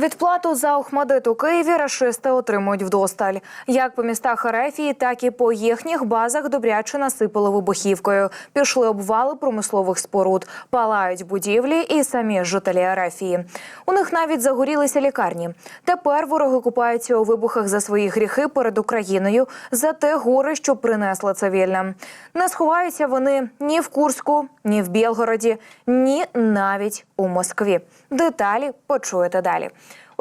Відплату за Охмадит у Києві рашисти отримують вдосталь. Як по містах Арефії, так і по їхніх базах добряче насипали вибухівкою. Пішли обвали промислових споруд, палають будівлі і самі жителі Арефії. У них навіть загорілися лікарні. Тепер вороги купаються у вибухах за свої гріхи перед Україною за те горе, що принесла цивільна. Не сховаються вони ні в Курську, ні в Білгороді, ні навіть у Москві. Деталі почуєте далі.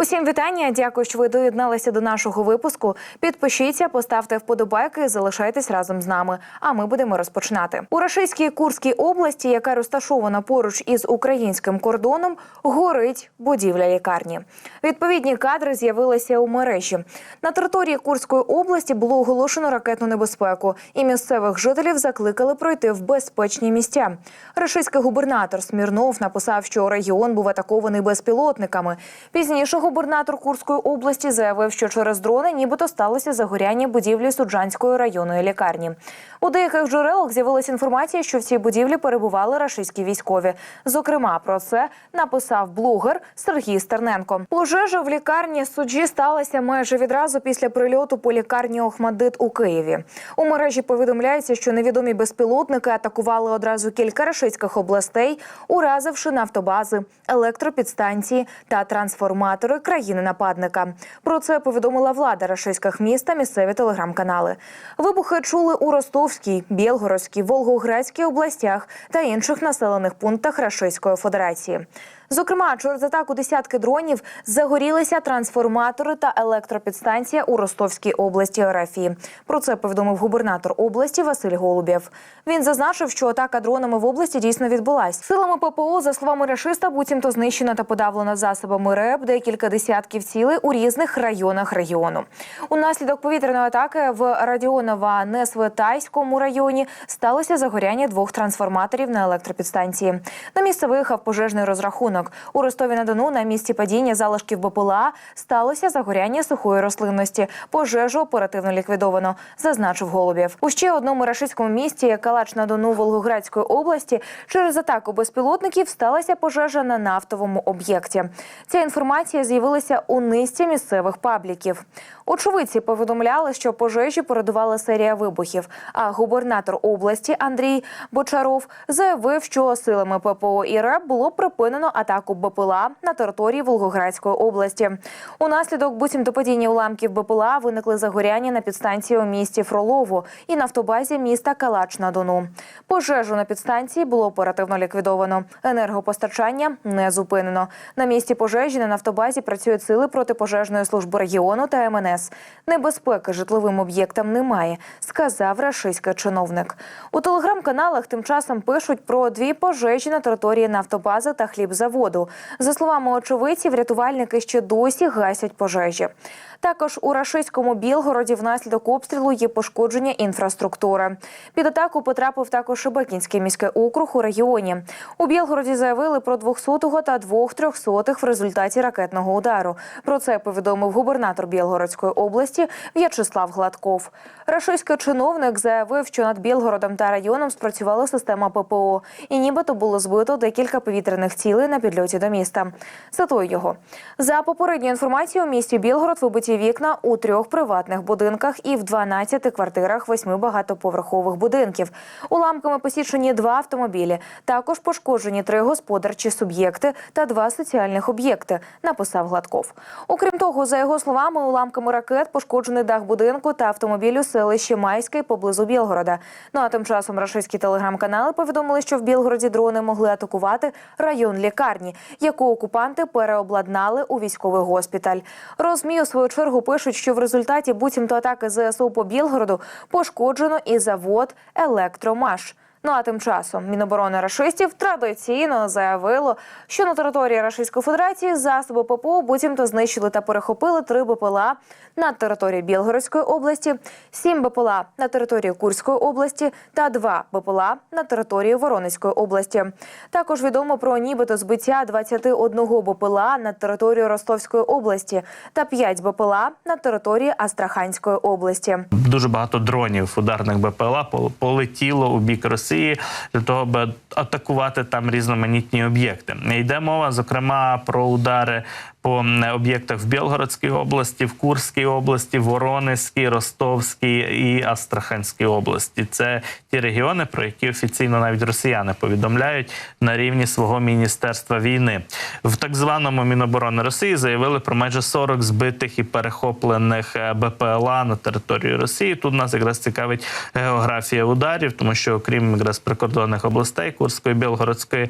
Усім вітання. Дякую, що ви доєдналися до нашого випуску. Підпишіться, поставте вподобайки, залишайтесь разом з нами. А ми будемо розпочинати у Рашистській Курській області, яка розташована поруч із українським кордоном, горить будівля лікарні. Відповідні кадри з'явилися у мережі. На території Курської області було оголошено ракетну небезпеку, і місцевих жителів закликали пройти в безпечні місця. Рашистський губернатор Смірнов написав, що регіон був атакований безпілотниками. Пізніше губернатор Курської області заявив, що через дрони нібито сталося загоряння будівлі Суджанської районної лікарні. У деяких джерелах з'явилася інформація, що в цій будівлі перебували рашистські військові. Зокрема, про це написав блогер Сергій Стерненко. Пожежа в лікарні суджі сталася майже відразу після прильоту по лікарні Охмадит у Києві. У мережі повідомляється, що невідомі безпілотники атакували одразу кілька рашистських областей, уразивши нафтобази, електропідстанції та трансформатори країни-нападника. Про це повідомила влада рашистських міст та місцеві телеграм-канали. Вибухи чули у Ростовській, Білгородській, Волгоградській областях та інших населених пунктах Рашистської Федерації. Зокрема, через атаку десятки дронів загорілися трансформатори та електропідстанція у Ростовській області Арафії. Про це повідомив губернатор області Василь Голубєв. Він зазначив, що атака дронами в області дійсно відбулась. Силами ППО, за словами рашиста, буцімто знищено та подавлено засобами РЕБ декілька десятків цілей у різних районах регіону. Унаслідок повітряної атаки в Радіонова-Несветайському районі сталося загоряння двох трансформаторів на електропідстанції. На місце виїхав пожежний розрахунок. У Ростові на Дону на місці падіння залишків БПЛА сталося загоряння сухої рослинності. Пожежу оперативно ліквідовано, зазначив Голубєв. У ще одному рашистському місті Калач на Дону Волгоградської області через атаку безпілотників сталася пожежа на нафтовому об'єкті. Ця інформація з'явилася у низці місцевих пабліків. Очевидці повідомляли, що пожежі передувала серія вибухів. А губернатор області Андрій Бочаров заявив, що силами ППО і РЕБ було припинено атаку БПЛА на території Волгоградської області. Унаслідок буцімто падіння уламків БПЛА виникли загоряння на підстанції у місті Фролово і на автобазі міста Калач на Дону. Пожежу на підстанції було оперативно ліквідовано. Енергопостачання не зупинено. На місці пожежі на нафтобазі працюють сили протипожежної служби регіону та МНС. Небезпеки житловим об'єктам немає, сказав рашистський чиновник. У телеграм-каналах тим часом пишуть про дві пожежі на території нафтобази та хлібзаводу. За словами очевидців, рятувальники ще досі гасять пожежі. Також у рашистському Білгороді внаслідок обстрілу є пошкодження інфраструктури. Під атаку потрапив також Шебекінський міський округ у регіоні. У Білгороді заявили про 200-го та двох трьохсотих в результаті ракетного удару. Про це повідомив губернатор Білгородської області В'ячеслав Гладков. Рашистський чиновник заявив, що над Білгородом та районом спрацювала система ППО, і нібито було збито декілька повітряних цілей на підльоті до міста. Цитую його за попередньою інформацією, у місті Білгород вибиті вікна у трьох приватних будинках і в 12 квартирах восьми багатоповерхових будинків. Уламками посічені два автомобілі. Також пошкоджені три господарчі суб'єкти та два соціальних об'єкти. Написав Гладков. Окрім того, за його словами, уламками ракет пошкоджений дах будинку та автомобіль у селищі Майське поблизу Білгорода. Ну а тим часом рашистські телеграм-канали повідомили, що в Білгороді дрони могли атакувати район лікарні, яку окупанти переобладнали у військовий госпіталь. Розмі у свою чергу пишуть, що в результаті буцімто атаки ЗСУ по Білгороду пошкоджено і завод Електромаш. Ну а тим часом Міноборони рашистів традиційно заявило, що на території Рашистської Федерації засоби ППО буцімто знищили та перехопили три БПЛА на території Білгородської області, сім БПЛА на території Курської області та два БПЛА на території Воронезької області. Також відомо про нібито збиття 21 БПЛА на території Ростовської області та 5 БПЛА на території Астраханської області. Дуже багато дронів ударних БПЛА полетіло у бік Росії для того, аби атакувати там різноманітні об'єкти. Йде мова, зокрема, про удари по об'єктах в Білгородській області, в Курській області, Воронезькій, Ростовській і Астраханській області. Це ті регіони, про які офіційно навіть росіяни повідомляють на рівні свого міністерства війни. В так званому Міноборони Росії заявили про майже 40 збитих і перехоплених е, БПЛА на території Росії. Тут нас якраз цікавить географія ударів, тому що окрім якраз прикордонних областей Курської, Білгородської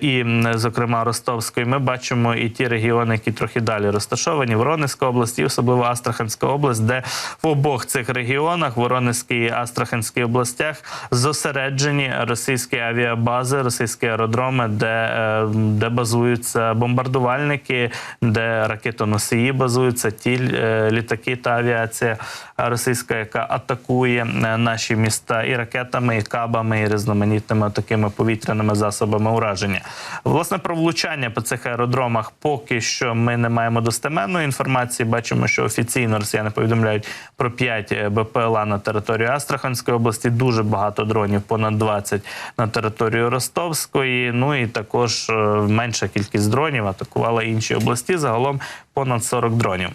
і, зокрема, Ростовської, ми бачимо і ті регіони, які трохи далі розташовані. Воронезька область і особливо Астраханська область, де в обох цих регіонах, Воронезькій і Астраханській областях, зосереджені російські авіабази, російські аеродроми, де, е, де базуються бомбардувальники, де ракетоносії базуються, ті е, літаки та авіація російська, яка атакує е, наші міста і ракетами, і кабами, і різноманітними такими повітряними засобами ураження. Власне про влучання по цих аеродромах поки що ми не маємо достеменної інформації. Бачимо, що офіційно росіяни повідомляють про 5 БПЛА на території Астраханської області. Дуже багато дронів, понад 20 на територію Ростовської. Ну і також е, менша кількість дронів атакувала інші області. Загалом понад 40 дронів.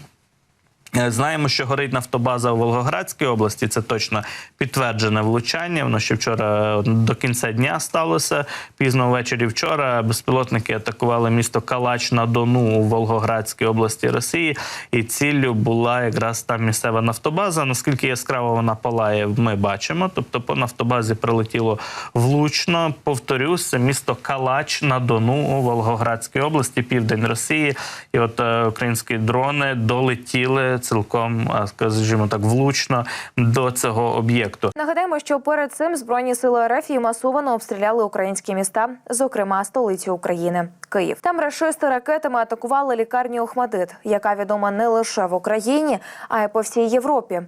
Е, Знаємо, що горить нафтобаза у Волгоградській області. Це точно підтверджене влучання. Воно ще вчора е, до кінця дня сталося. Пізно ввечері вчора безпілотники атакували місто Калач на Дону у Волгоградській області Росії. І ціллю була якраз там місцева нафтобаза. Наскільки яскраво вона палає, ми бачимо. Тобто, по нафтобазі прилетіло влучно. Повторюсь, це місто Калач на Дону у Волгоградській області, південь Росії. І от е, українські дрони долетіли цілком, е, скажімо так, влучно до цього об'єкту. Нагадаємо, що перед цим збройні сили РФ і масово обстріляли українські міста, зокрема столицю України Київ. Там рашисти ракетами атакували лікарню Охмадит, яка відома не лише в Україні, а й по всій Європі.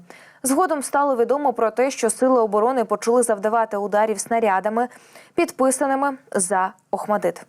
Згодом стало відомо про те, що сили оборони почали завдавати ударів снарядами, підписаними за Охмадит.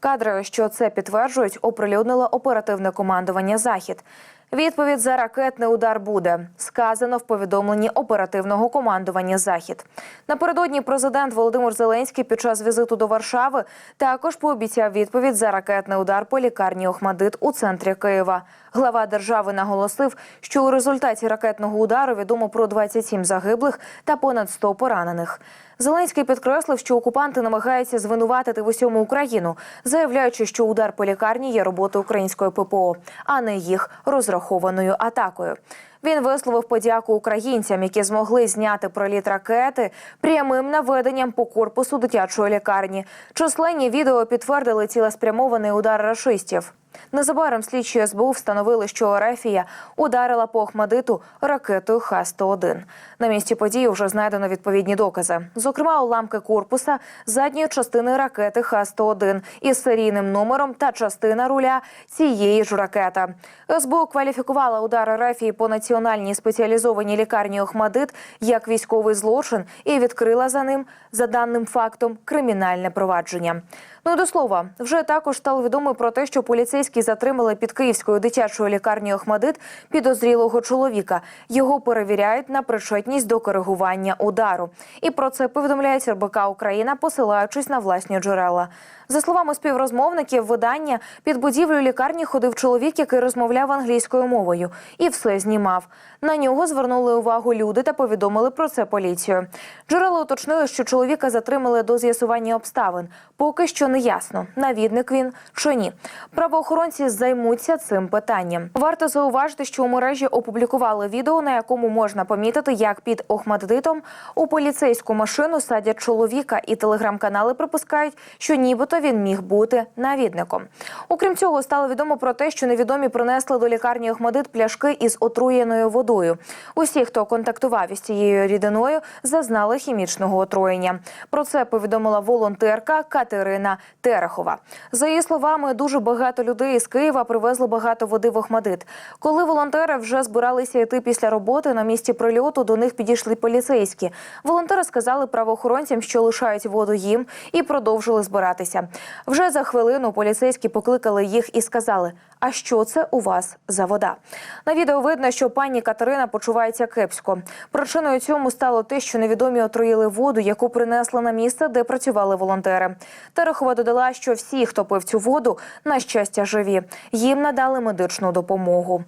Кадри, що це підтверджують, оприлюднило оперативне командування Захід. Відповідь за ракетний удар буде сказано в повідомленні оперативного командування Захід. Напередодні президент Володимир Зеленський під час візиту до Варшави також пообіцяв відповідь за ракетний удар по лікарні Охмадит у центрі Києва. Глава держави наголосив, що у результаті ракетного удару відомо про 27 загиблих та понад 100 поранених. Зеленський підкреслив, що окупанти намагаються звинуватити в усьому Україну, заявляючи, що удар по лікарні є роботою української ППО, а не їх розрахованою атакою. Він висловив подяку українцям, які змогли зняти проліт ракети прямим наведенням по корпусу дитячої лікарні. Численні відео підтвердили цілеспрямований удар рашистів. Незабаром слідчі СБУ встановили, що Орефія ударила по Охмадиту ракетою Х-101. На місці події вже знайдено відповідні докази. Зокрема, уламки корпуса задньої частини ракети Х-101 із серійним номером та частина руля цієї ж ракети. СБУ кваліфікувала удар Орефії по національній спеціалізованій лікарні Охмадит як військовий злочин і відкрила за ним за даним фактом кримінальне провадження. Ну до слова, вже також стало відомо про те, що поліцейські затримали під київською дитячою лікарнею Охмадит підозрілого чоловіка. Його перевіряють на причетність до коригування удару. І про це повідомляє РБК Україна, посилаючись на власні джерела. За словами співрозмовників видання, під будівлю лікарні ходив чоловік, який розмовляв англійською мовою, і все знімав. На нього звернули увагу люди та повідомили про це поліцію. Джерела уточнили, що чоловіка затримали до з'ясування обставин. Поки що не ясно, навідник він чи ні. Правоохоронці займуться цим питанням. Варто зауважити, що у мережі опублікували відео, на якому можна помітити, як під Охмаддитом у поліцейську машину садять чоловіка, і телеграм-канали припускають, що нібито він міг бути навідником. Окрім цього, стало відомо про те, що невідомі принесли до лікарні Охмадит пляшки із отруєною водою. Усі, хто контактував із цією рідиною, зазнали хімічного отруєння. Про це повідомила волонтерка Катерина Терехова. За її словами, дуже багато людей із Києва привезли багато води в Охмадит. Коли волонтери вже збиралися йти після роботи, на місці прильоту до них підійшли поліцейські. Волонтери сказали правоохоронцям, що лишають воду їм, і продовжили збиратися. Вже за хвилину поліцейські покликали їх і сказали: А що це у вас за вода? На відео видно, що пані Катерина почувається кепсько. Причиною цьому стало те, що невідомі отруїли воду, яку принесли на місце, де працювали волонтери. Терехова додала, що всі, хто пив цю воду, на щастя, живі. Їм надали медичну допомогу.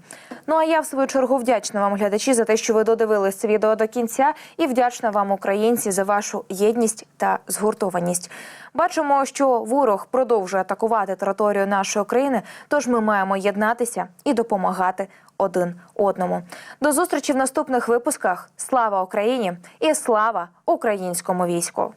Ну а я в свою чергу вдячна вам, глядачі, за те, що ви додивились це відео до кінця, і вдячна вам, українці, за вашу єдність та згуртованість. Бачимо, що ворог продовжує атакувати територію нашої країни, тож ми маємо єднатися і допомагати один одному. До зустрічі в наступних випусках. Слава Україні і слава українському війську!